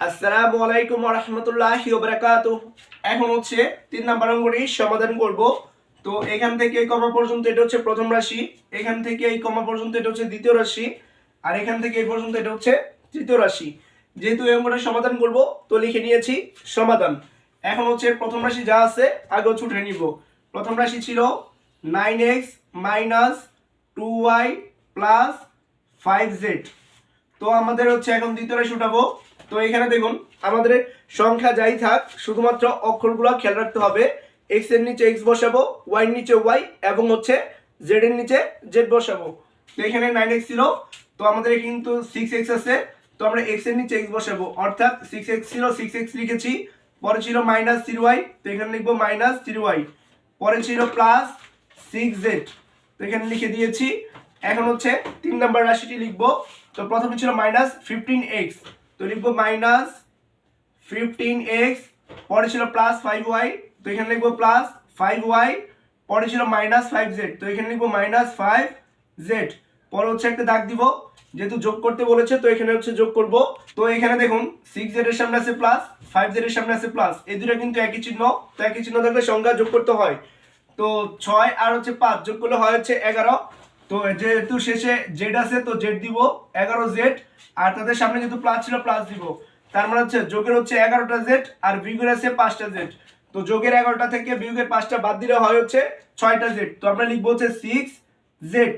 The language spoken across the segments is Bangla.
আসসালামু আলাইকুম রহমতুল্লাহ বারাকাত এখন হচ্ছে তিন নাম্বার অঙ্কটি সমাধান করব। তো এখান থেকে এই কমা পর্যন্ত এটা হচ্ছে প্রথম রাশি, এখান থেকে এই কমা পর্যন্ত এটা হচ্ছে দ্বিতীয় রাশি, আর এখান থেকে এই পর্যন্ত এটা হচ্ছে তৃতীয় রাশি। যেহেতু এই অঙ্কটা সমাধান করব, তো লিখে নিয়েছি সমাধান। এখন হচ্ছে প্রথম রাশি যা আছে, আগে হচ্ছে উঠে নিব। প্রথম রাশি ছিল nine x minus two y plus five z. তো আমাদের হচ্ছে এখন দ্বিতীয় রাশি উঠাবো। তো এখানে দেখুন, আমাদের সংখ্যা যাই থাক, শুধুমাত্র অক্ষরগুলো খেয়াল রাখতে হবে। এক্সের নিচে এক্স বসাবো ওয়াই এর নিচে ওয়াই এবং হচ্ছে জেড এর নিচে জেড বসাবো। তো এখানে নাইন এক্স ছিল তো আমাদের কিন্তু সিক্স এক্স আছে, তো আমরা এক্সের নিচে এক্স বসাবো। অর্থাৎ সিক্স এক্স ছিল সিক্স এক্স লিখেছি, পরে ছিল মাইনাস থ্রি ওয়াই তো এখানে লিখব মাইনাস থ্রি ওয়াই পরে ছিল প্লাস সিক্স জেড তো এখানে লিখে দিয়েছি। এখন হচ্ছে তিন নাম্বার রাশিটি লিখব, তো প্রথমে ছিল মাইনাস ফিফটিন এক্স তো লিখব মাইনাস ফিফটিন এক্স পরে ছিল প্লাস ফাইভ ওয়াই তো এখানে লিখব প্লাস ফাইভ ওয়াই পরে ছিল মাইনাস ফাইভ জেড তো এখানে লিখব মাইনাস ফাইভ জেড পরে হচ্ছে একটা দাগ দিব, যেহেতু যোগ করতে বলেছে, তো এখানে হচ্ছে যোগ করব, তো এখানে দেখুন সিক্স জেড এর সামনে আছে প্লাস ফাইভ জেড এর সামনে আছে প্লাস এই দুটো কিন্তু একই চিহ্ন, তো একই চিহ্ন থাকলে সংখ্যা যোগ করতে হয়, তো ছয় আর হচ্ছে পাঁচ যোগ করলে হয় হচ্ছে এগারো তো যেহেতু শেষে জেড আছে, তো জেড দিব এগারো জেড আর তাদের সামনে যেহেতু প্লাস ছিল প্লাস দিব। তার মানে হচ্ছে যোগের হচ্ছে এগারোটা জেড আর বিয়োগের আছে পাঁচটা জেড তো যোগের এগারোটা থেকে বিয়োগের পাঁচটা বাদ দিলে হয় হচ্ছে ছয়টা জেড তো আমরা লিখব হচ্ছে সিক্স জেড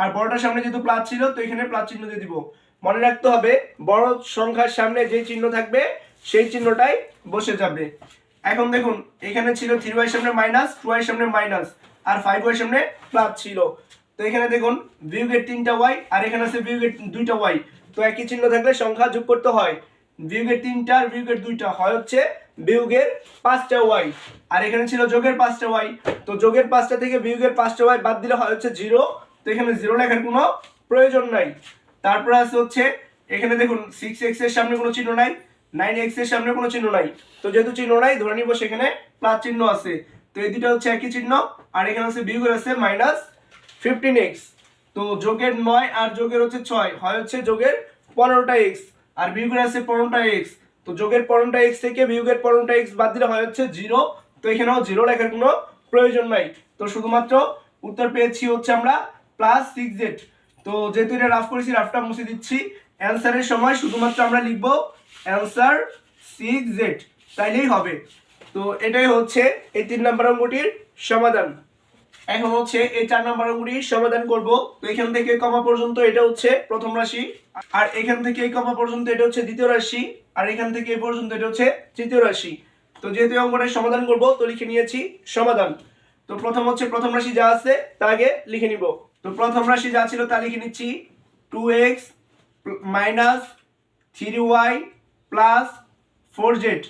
আর বড়টার সামনে যেহেতু প্লাস ছিল, তো এখানে প্লাস চিহ্ন দিয়ে দিব। মনে রাখতে হবে, বড় সংখ্যার সামনে যে চিহ্ন থাকবে, সেই চিহ্নটাই বসে যাবে। এখন দেখুন, এখানে ছিল থ্রি ওয়াই সামনে মাইনাস টু ওয়াই সামনে মাইনাস আর ফাইভ ওয়াই সামনে প্লাস ছিল। তো এখানে দেখুন বিয়োগের তিনটা ওয়াই আর এখানে আছে বিয়োগের দুইটা ওয়াই তো একই চিহ্ন থাকলে সংখ্যা যোগ করতে হয়। বিয়োগের তিনটা আর বিয়োগের দুইটা হয় হচ্ছে বিয়োগের পাঁচটা ওয়াই আর এখানে ছিল যোগের পাঁচটা ওয়াই তো যোগের পাঁচটা থেকে বিয়োগের পাঁচটা ওয়াই বাদ দিলে হয় হচ্ছে জিরো তো এখানে জিরো লেখার কোনো প্রয়োজন নাই। তারপর আছে হচ্ছে, এখানে দেখুন সিক্স এক্সের সামনে কোনো চিহ্ন নাই নাইন এক্সের সামনে কোনো চিহ্ন নাই। তো যেহেতু চিহ্ন নাই, ধরে নিব সেখানে প্লাস চিহ্ন আছে। তো এই দুটো হচ্ছে একই চিহ্ন। আর এখানে হচ্ছে বিয়োগের আছে মাইনাস ফিফটিন এক্স তো যোগের নয় আর যোগের হচ্ছে ছয়, হয় হচ্ছে যোগের পনেরোটা এক্স আর বিয়োগের আছে পনেরোটা এক্স তো যোগের পনেরোটা এক্স থেকে বিয়োগের পনেরোটা এক্স বাদ দিলে হয় হচ্ছে জিরো তো এখানেও জিরো লেখার কোনো প্রয়োজন নাই। তো শুধুমাত্র উত্তর পেয়েছি হচ্ছে আমরা প্লাস সিক্স জেড তো যেহেতু এটা রাফ করেছি রাফটা মুছে দিচ্ছি। অ্যান্সারের সময় শুধুমাত্র আমরা লিখব অ্যান্সার সিক্স জেড তাইলেই হবে। তো এটাই হচ্ছে এই তিন নম্বর অঙ্কটির সমাধান। এখন হচ্ছে এই চার নম্বর অঙ্কটির সমাধান করব। তো এখান থেকে কমা পর্যন্ত এটা হচ্ছে প্রথম রাশি, আর এখান থেকে এই কমা পর্যন্ত এটা হচ্ছে দ্বিতীয় রাশি, আর এখান থেকে এই পর্যন্ত এটা হচ্ছে তৃতীয় রাশি। তো যেহেতু এই অঙ্কটার সমাধান করব, তো লিখে নিয়েছি সমাধান। তো প্রথম হচ্ছে প্রথম রাশি যা আছে তা আগে লিখে নিব। তো প্রথম রাশি যা ছিল, তা লিখে নিচ্ছি two x minus three y plus four z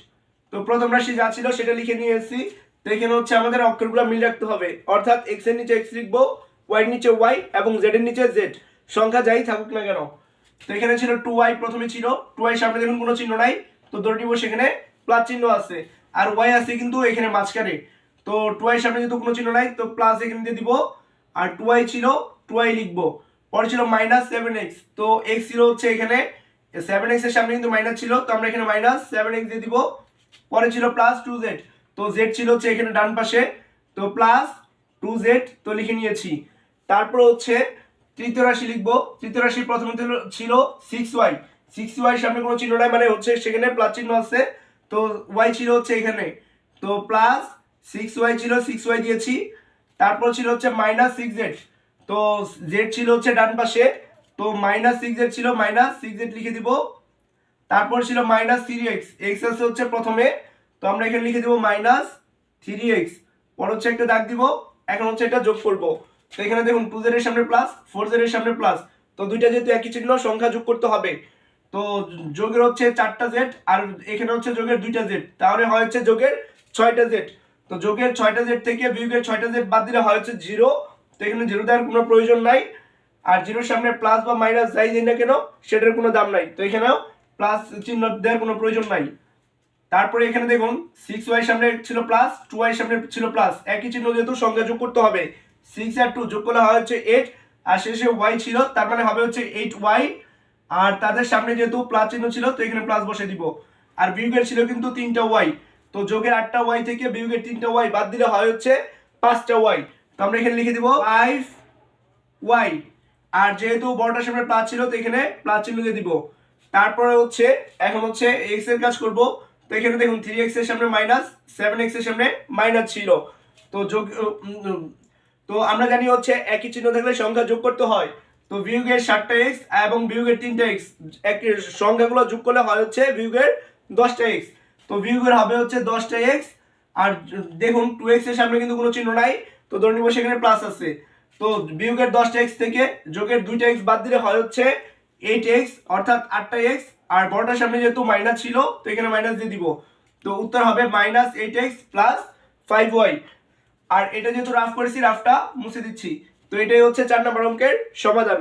তো প্রথম রাশি যা ছিল, সেটা লিখে নিয়ে এসেছি তো এখানে হচ্ছে আমাদের অক্ষরগুলো মিল রাখতে হবে। অর্থাৎ এক্সের নিচে এক্স লিখব ওয়াই এর নিচে ওয়াই এবং জেড এর নিচে জেড সংখ্যা যাই থাকুক না কেন। তো এখানে ছিল টু ওয়াই প্রথমে ছিল। টু ওয়াই সামনে দেখুন কোনো চিহ্ন নাই। তো ধরে নিব সেখানে প্লাস চিহ্ন আছে। আর ওয়াই আছে কিন্তু এখানে মাঝখানে। তো টু ওয়াই সামনে যেহেতু কোনো চিহ্ন নাই, তো প্লাস এখানে দিয়ে দিব। আর টু ওয়াই ছিল টু ওয়াই লিখব। পরে ছিল মাইনাস সেভেন এক্স তো এক্স ছিল হচ্ছে এখানে সেভেন এক্সের সামনে কিন্তু মাইনাস ছিল। তো আমরা এখানে মাইনাস সেভেন এক্স দিয়ে দিব। পরে ছিল প্লাস টু জেড তো জেড ছিল হচ্ছে এখানে ডান পাশে, তো প্লাস টু জেড তো লিখে নিয়েছি। তারপর হচ্ছে তৃতীয় রাশি লিখব। তৃতীয় রাশি প্রথমে ছিল- সিক্স ওয়াই সিক্স ওয়াই সামনে কোনো চিহ্ন নাই মানে হচ্ছে সেখানে প্লাস চিহ্ন আছে। তো ওয়াই ছিল হচ্ছে এখানে। তো প্লাস সিক্স ওয়াই ছিল সিক্স ওয়াই দিয়েছি। তারপর ছিল হচ্ছে মাইনাস সিক্স জেড তো জেড ছিল হচ্ছে ডান পাশে। তো মাইনাস সিক্স জেড ছিল মাইনাস সিক্স জেড লিখে দিব। তারপর ছিল মাইনাস থ্রি এক্স এক্স আছে হচ্ছে প্রথমে। তো আমরা এখানে লিখে দিব মাইনাস থ্রি এক্স পর হচ্ছে একটা দাগ দিব, এখন হচ্ছে এটা যোগ করব। তো এখানে দেখুন টু জেড সামনে প্লাস ফোর জেড এর সামনে প্লাস তো দুইটা যেহেতু একই চিহ্ন, সংখ্যা যোগ করতে হবে। তো যোগের হচ্ছে চারটা জেড আর এখানে হচ্ছে যোগের দুইটা জেড তাহলে হয় হচ্ছে যোগের ছয়টা জেড তো যোগের ছয়টা জেড থেকে বিয়োগের ছয়টা জেড বাদ দিলে হয় হচ্ছে জিরো তো এখানে জিরো দেওয়ার কোনো প্রয়োজন নাই। আর জিরোর সামনে প্লাস বা মাইনাস যাই দিই না কেন, সেটার কোনো দাম নাই। তো এখানেও প্লাস চিহ্ন দেওয়ার কোনো প্রয়োজন নাই। তারপরে এখানে দেখুন সিক্স ওয়াই সামনে ছিল প্লাস টু ওয়াই সামনে ছিল প্লাস একই চিহ্ন যেহেতু সংখ্যা যোগ করতে হবে। সিক্স আর টু যোগ করলে হয় হচ্ছে এইট আর শেষে ওয়াই ছিল, তার মানে হবে হচ্ছে এইট ওয়াই আর তাদের সামনে যেহেতু প্লাস চিহ্ন ছিল, তো এখানে প্লাস বসে দিব। আর বিয়োগের ছিল কিন্তু তিনটা ওয়াই তো যোগের আটটা ওয়াই থেকে বিয়োগের তিনটা ওয়াই বাদ দিলে হয় হচ্ছে পাঁচটা ওয়াই তো আমরা এখানে লিখে দিব ফাইভ ওয়াই আর যেহেতু বড়টার সামনে প্লাস ছিল, তো এখানে প্লাস চিহ্ন দিয়ে দিব। তারপরে হচ্ছে, এখন হচ্ছে এক্সের কাজ করব। তো এখানে দেখুন থ্রি এক্সের সামনে মাইনাস সেভেন এক্স সামনে মাইনাস ছিল। তো যোগ তো আমরা জানি হচ্ছে একই চিহ্ন থাকলে সংখ্যা যোগ করতে হয়। তো বিয়োগের সাতটা এক্স এবং বিয়োগের তিনটা এক্স একই সংখ্যাগুলো যোগ করলে হয় হচ্ছে বিয়োগের দশটা এক্স তো বিয়োগের হবে হচ্ছে দশটা এক্স আর দেখুন টু এক্সের সামনে কিন্তু কোনো চিহ্ন নাই। তো ধরে নিব সেখানে প্লাস আছে। তো বিয়োগের দশটা এক্স থেকে যোগের দুইটা এক্স বাদ দিলে হয় হচ্ছে এইট এক্স অর্থাৎ আটটা এক্স আর বড়টার সামনে যেহেতু মাইনাস ছিল, তো এখানে মাইনাস দিয়ে দিব। তো উত্তর হবে minus eight x plus five y আর এটা যেহেতু রাফ করেছি রাফটা মুছে দিচ্ছি। তো এটাই হচ্ছে চার নম্বর অঙ্কের সমাধান।